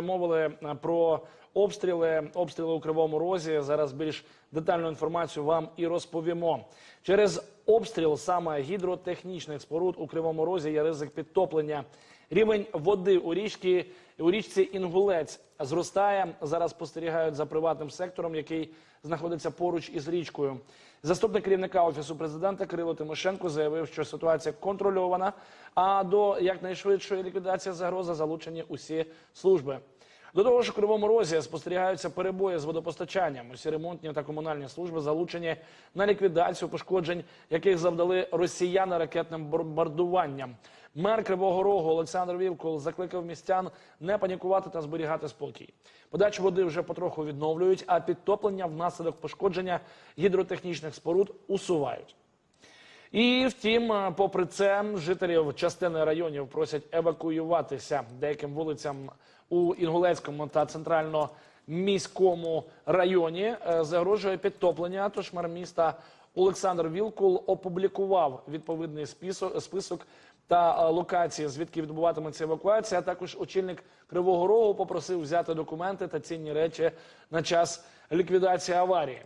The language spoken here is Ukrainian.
мовили е, про обстріли, обстріли у Кривому Розі. Зараз більш детальну інформацію вам і розповімо. Через обстріл саме гідротехнічних споруд у Кривому Розі є ризик підтоплення. Рівень води у річці у річці Інгулець зростає. Зараз спостерігають за приватним сектором, який знаходиться поруч із річкою. Заступник керівника офісу президента Кирило Тимошенко заявив, що ситуація контрольована. А до якнайшвидшої ліквідації загрози залучені усі служби. До того ж, у Кривому Розі спостерігаються перебої з водопостачанням. Усі ремонтні та комунальні служби залучені на ліквідацію пошкоджень, яких завдали росіяни ракетним бомбардуванням. Мер Кривого Рогу Олександр Вілкул закликав містян не панікувати та зберігати спокій. Подачу води вже потроху відновлюють, а підтоплення внаслідок пошкодження гідротехнічних споруд усувають. І втім, е, попри це, жителів частини районів просять евакуюватися деяким вулицям у Інгулецькому та центрально-міському районі. е, Загрожує підтоплення. Тож мер міста Олександр Вілкул опублікував відповідний список, список та е, локації, звідки відбуватиметься евакуація. Також очільник Кривого Рогу попросив взяти документи та цінні речі на час ліквідації аварії.